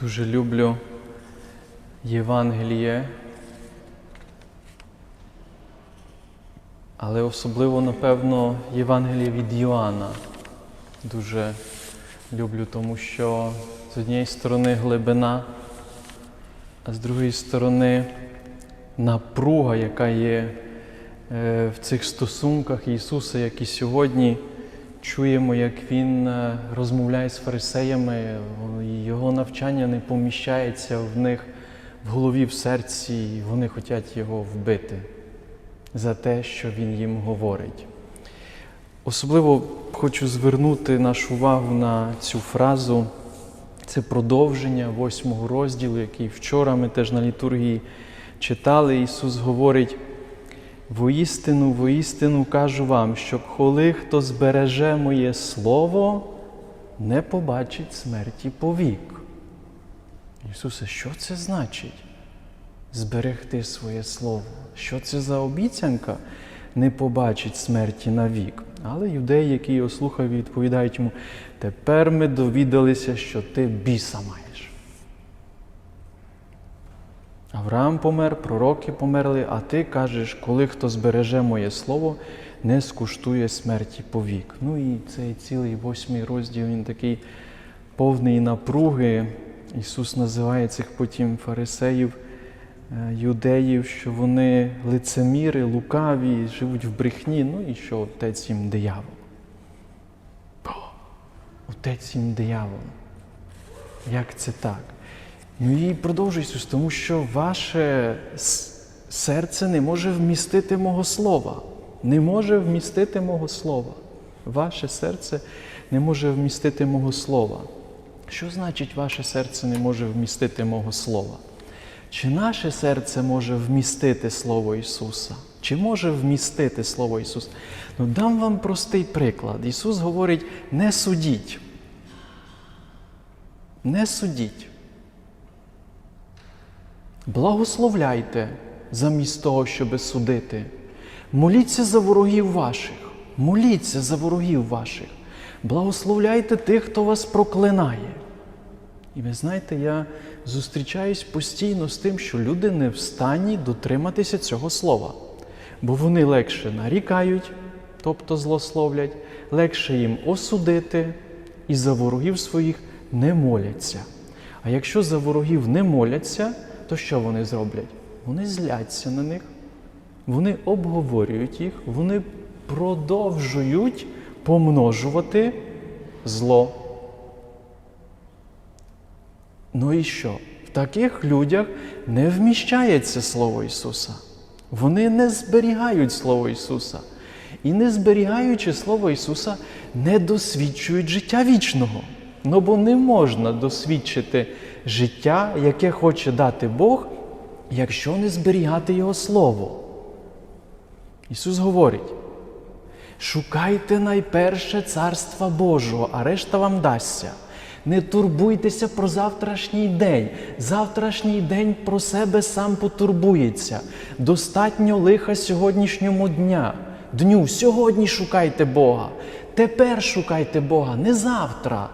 Дуже люблю Євангеліє, але особливо, напевно, Євангеліє від Йоанна. Дуже люблю, тому що з однієї сторони глибина, а з другої сторони напруга, яка є е, в цих стосунках Ісуса, як і сьогодні чуємо, як Він е, розмовляє з фарисеями, його навчання не поміщається в них в голові, в серці, і вони хочуть його вбити за те, що він їм говорить. Особливо хочу звернути нашу увагу на цю фразу. Це продовження восьмого розділу, який вчора ми теж на літургії читали. Ісус говорить: воістину, воістину кажу вам, що коли хто збереже моє Слово, не побачить смерті повік. Ісусе, що це значить? Зберегти своє Слово. Що це за обіцянка? Не побачить смерті навік. Але юдеї, які його слухають, відповідають йому: тепер ми довідалися, що ти біса маєш. Авраам помер, пророки померли, а ти кажеш, коли хто збереже моє слово, не скуштує смерті повік. Ну і цей цілий восьмий розділ, він такий повний напруги. Ісус називає цих потім фарисеїв, е, юдеїв, що вони лицеміри, лукаві, живуть в брехні, ну і що отець їм диявол. Отець їм диявол. Як це так? Ну і продовжуй Ісус, тому що ваше серце не може вмістити мого слова. Не може вмістити мого слова. Ваше серце не може вмістити мого слова. Що значить ваше серце не може вмістити мого слова? Чи наше серце може вмістити Слово Ісуса? Чи може вмістити Слово Ісуса? Ну, дам вам простий приклад. Ісус говорить: не судіть. Не судіть. Благословляйте замість того, щоб судити. Моліться за ворогів ваших. Моліться за ворогів ваших. Благословляйте тих, хто вас проклинає. І ви знаєте, я зустрічаюсь постійно з тим, що люди не в стані дотриматися цього слова. Бо вони легше нарікають, тобто злословлять, легше їм осудити і за ворогів своїх не моляться. А якщо за ворогів не моляться, то що вони зроблять? Вони зляться на них, вони обговорюють їх, вони продовжують помножувати зло. Ну і що? В таких людях не вміщається Слово Ісуса. Вони не зберігають Слово Ісуса. І не зберігаючи Слово Ісуса, не досвідчують життя вічного. Ну бо не можна досвідчити життя, яке хоче дати Бог, якщо не зберігати Його Слово. Ісус говорить: шукайте найперше Царства Божого, а решта вам дасться. Не турбуйтеся про завтрашній день. Завтрашній день про себе сам потурбується. Достатньо лиха сьогоднішньому дня. Дню сьогодні шукайте Бога. Тепер шукайте Бога, не завтра.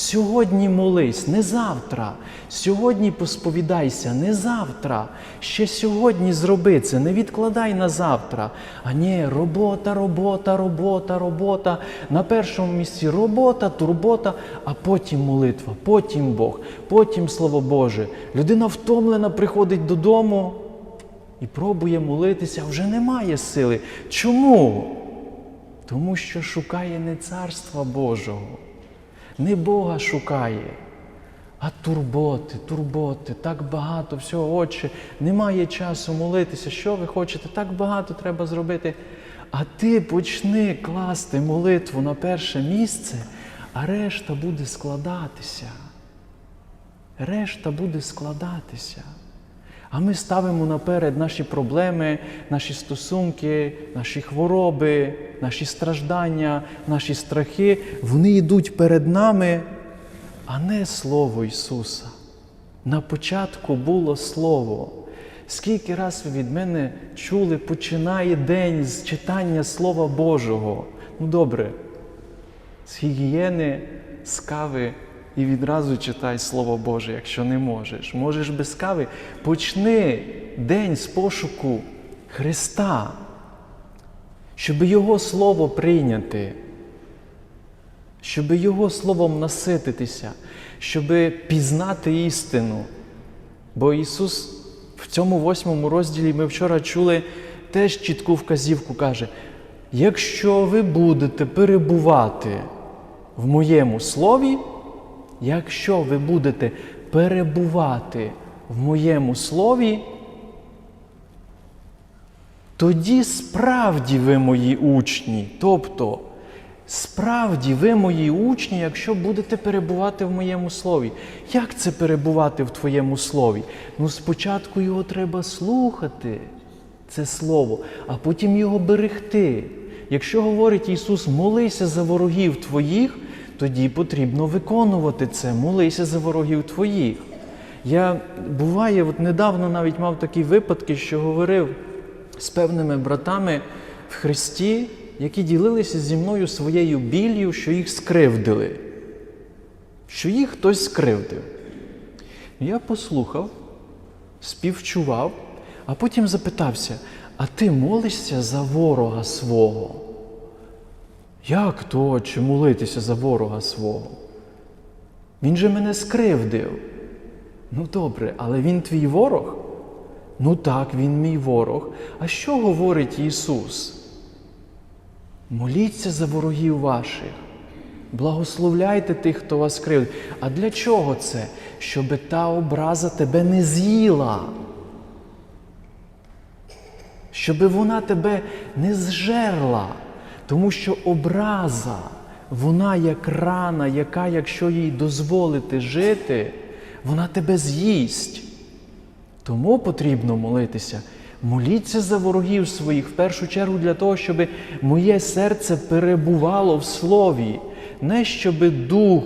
Сьогодні молись, не завтра. Сьогодні посповідайся, не завтра. Ще сьогодні зроби це, не відкладай на завтра. А ні, робота, робота, робота, робота. На першому місці робота, турбота, а потім молитва, потім Бог, потім Слово Боже. Людина втомлена приходить додому і пробує молитися, вже немає сили. Чому? Тому що шукає не Царства Божого не Бога шукає, а турботи, турботи, так багато всього, Отче, немає часу молитися. Що ви хочете? Так багато треба зробити. А ти почни класти молитву на перше місце, а решта буде складатися. Решта буде складатися. А ми ставимо наперед наші проблеми, наші стосунки, наші хвороби, наші страждання, наші страхи. Вони йдуть перед нами, а не Слово Ісуса. На початку було Слово. Скільки раз ви від мене чули, починає день з читання Слова Божого. Ну добре, з гігієни, з кави і відразу читай Слово Боже, якщо не можеш. Можеш без кави. Почни день з пошуку Христа, щоб Його Слово прийняти, щоб Його Словом насититися, щоб пізнати істину. Бо Ісус в цьому восьмому розділі ми вчора чули теж чітку вказівку каже: якщо ви будете перебувати в моєму слові, якщо ви будете перебувати в моєму слові, тоді справді ви мої учні. Тобто, справді ви мої учні, якщо будете перебувати в моєму слові. Як це перебувати в твоєму слові? Ну, спочатку його треба слухати, це слово, а потім його берегти. Якщо говорить Ісус, молися за ворогів твоїх, тоді потрібно виконувати це, молися за ворогів твоїх. Я буває, от недавно навіть мав такі випадки, що говорив з певними братами в Христі, які ділилися зі мною своєю біллю, що їх скривдили, що їх хтось скривдив. Я послухав, співчував, а потім запитався: а ти молишся за ворога свого? Як то чи молитися за ворога свого? Він же мене скривдив. Ну добре, але він твій ворог? Ну так, він мій ворог. А що говорить Ісус? Моліться за ворогів ваших, благословляйте тих, хто вас кривдить. А для чого це? Щоб та образа тебе не з'їла. Щоб вона тебе не зжерла. Тому що образа, вона як рана, яка, якщо їй дозволити жити, вона тебе з'їсть. Тому потрібно молитися. Моліться за ворогів своїх в першу чергу для того, щоб моє серце перебувало в слові, не щоб дух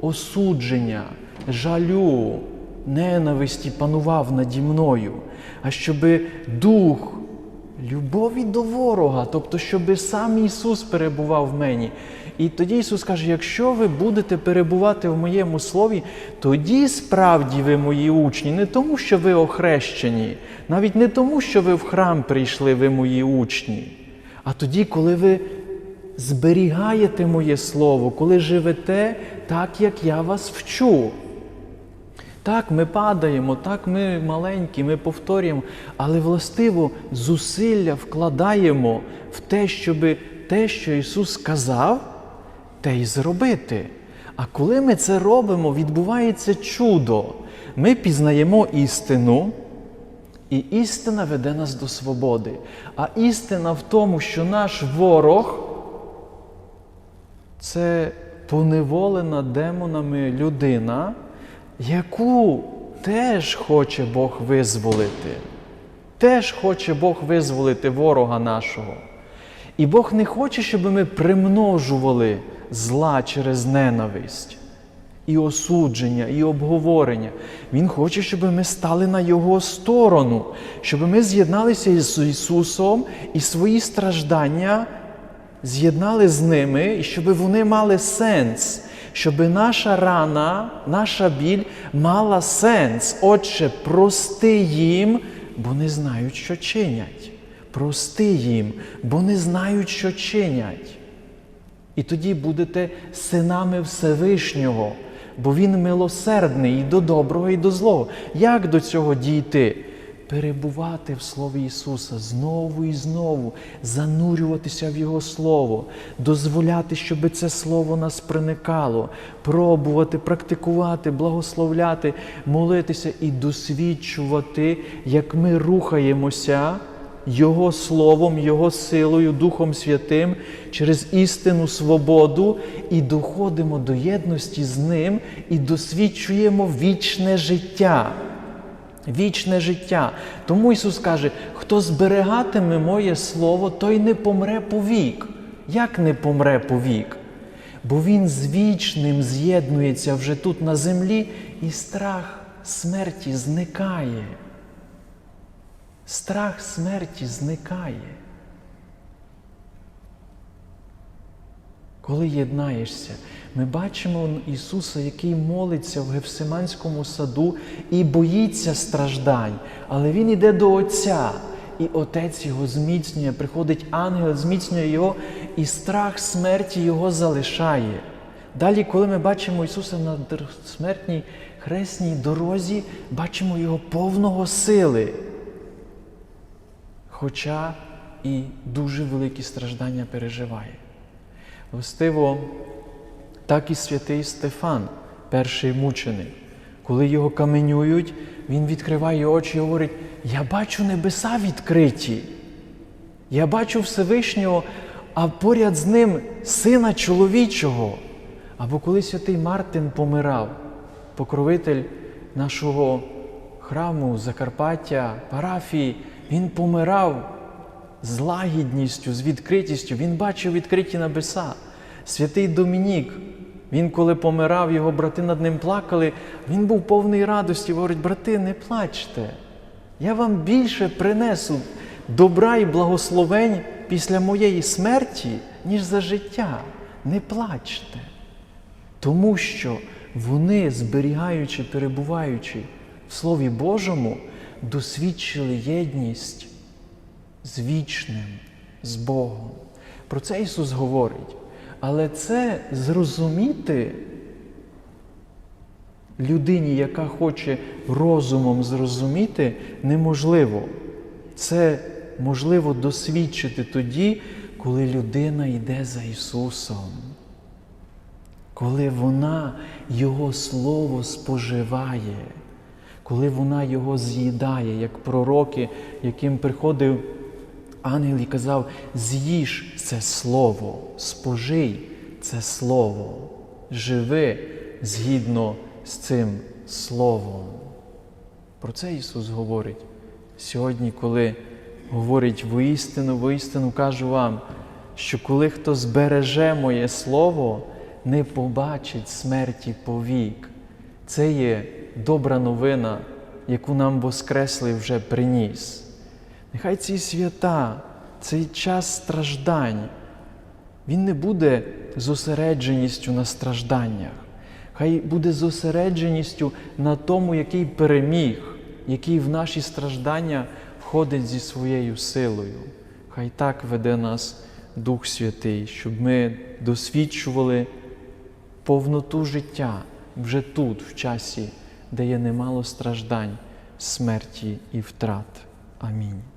осудження, жалю, ненависті панував наді мною, а щоб дух любові до ворога, тобто, щоб сам Ісус перебував в мені. І тоді Ісус каже: якщо ви будете перебувати в моєму слові, тоді справді ви мої учні, не тому, що ви охрещені, навіть не тому, що ви в храм прийшли, ви мої учні, а тоді, коли ви зберігаєте моє слово, коли живете так, як я вас вчу. Так, ми падаємо, так ми маленькі, ми повторюємо, але властиво зусилля вкладаємо в те, щоб те, що Ісус сказав, те й зробити. А коли ми це робимо, відбувається чудо. Ми пізнаємо істину, і істина веде нас до свободи. А істина в тому, що наш ворог це поневолена демонами людина, яку теж хоче Бог визволити. Теж хоче Бог визволити ворога нашого. І Бог не хоче, щоб ми примножували зла через ненависть, і осудження, і обговорення. Він хоче, щоб ми стали на Його сторону, щоб ми з'єдналися з Ісусом і свої страждання з'єднали з ними, і щоб вони мали сенс, щоб наша рана, наша біль мала сенс. Отче, прости їм, бо не знають, що чинять. Прости їм, бо не знають, що чинять. І тоді будете синами Всевишнього, бо Він милосердний і до доброго, і до злого. Як до цього дійти? Перебувати в Слові Ісуса знову і знову, занурюватися в Його Слово, дозволяти, щоб це Слово нас проникало, пробувати, практикувати, благословляти, молитися і досвідчувати, як ми рухаємося. Його Словом, Його силою, Духом Святим через істину свободу і доходимо до єдності з Ним і досвідчуємо вічне життя. Вічне життя. Тому Ісус каже, хто зберегатиме моє Слово, той не помре повік. Як не помре повік? Бо Він з вічним з'єднується вже тут на землі, і страх смерті зникає страх смерті зникає. Коли єднаєшся. Ми бачимо Ісуса, який молиться в Гефсиманському саду і боїться страждань, але Він іде до Отця, і Отець його зміцнює, приходить ангел, зміцнює його, і страх смерті його залишає. Далі, коли ми бачимо Ісуса на смертній хресній дорозі, бачимо Його повного сили, хоча і дуже великі страждання переживає. Властиво, так і святий Стефан, перший мученик. Коли його каменюють, він відкриває очі і говорить: Я бачу небеса відкриті. Я бачу Всевишнього, а поряд з ним сина чоловічого. Або коли святий Мартин помирав, покровитель нашого храму, Закарпаття, парафії, він помирав з лагідністю, з відкритістю. Він бачив відкриті небеса. Святий Домінік, він, коли помирав, його брати над ним плакали, він був повний радості. Говорить, брати, не плачте. Я вам більше принесу добра і благословень після моєї смерті, ніж за життя. Не плачте. Тому що вони, зберігаючи, перебуваючи в Слові Божому, досвідчили єдність з вічним, з Богом. Про це Ісус говорить. Але це зрозуміти людині, яка хоче розумом зрозуміти, неможливо. Це можливо досвідчити тоді, коли людина йде за Ісусом, коли вона Його Слово споживає, коли вона Його з'їдає, як пророки, яким приходив ангел і казав: з'їж це Слово, спожий це Слово, живи згідно з цим Словом. Про це Ісус говорить сьогодні, коли говорить воістину, воістину кажу вам, що коли хто збереже моє Слово, не побачить смерті повік. Це є добра новина, яку нам Воскреслий вже приніс. Нехай ці свята, цей час страждань, він не буде зосередженістю на стражданнях. Хай буде зосередженістю на тому, який переміг, який в наші страждання входить зі своєю силою. Хай так веде нас Дух Святий, щоб ми досвідчували повноту життя вже тут, в часі, де є немало страждань, смерті і втрат. Амінь.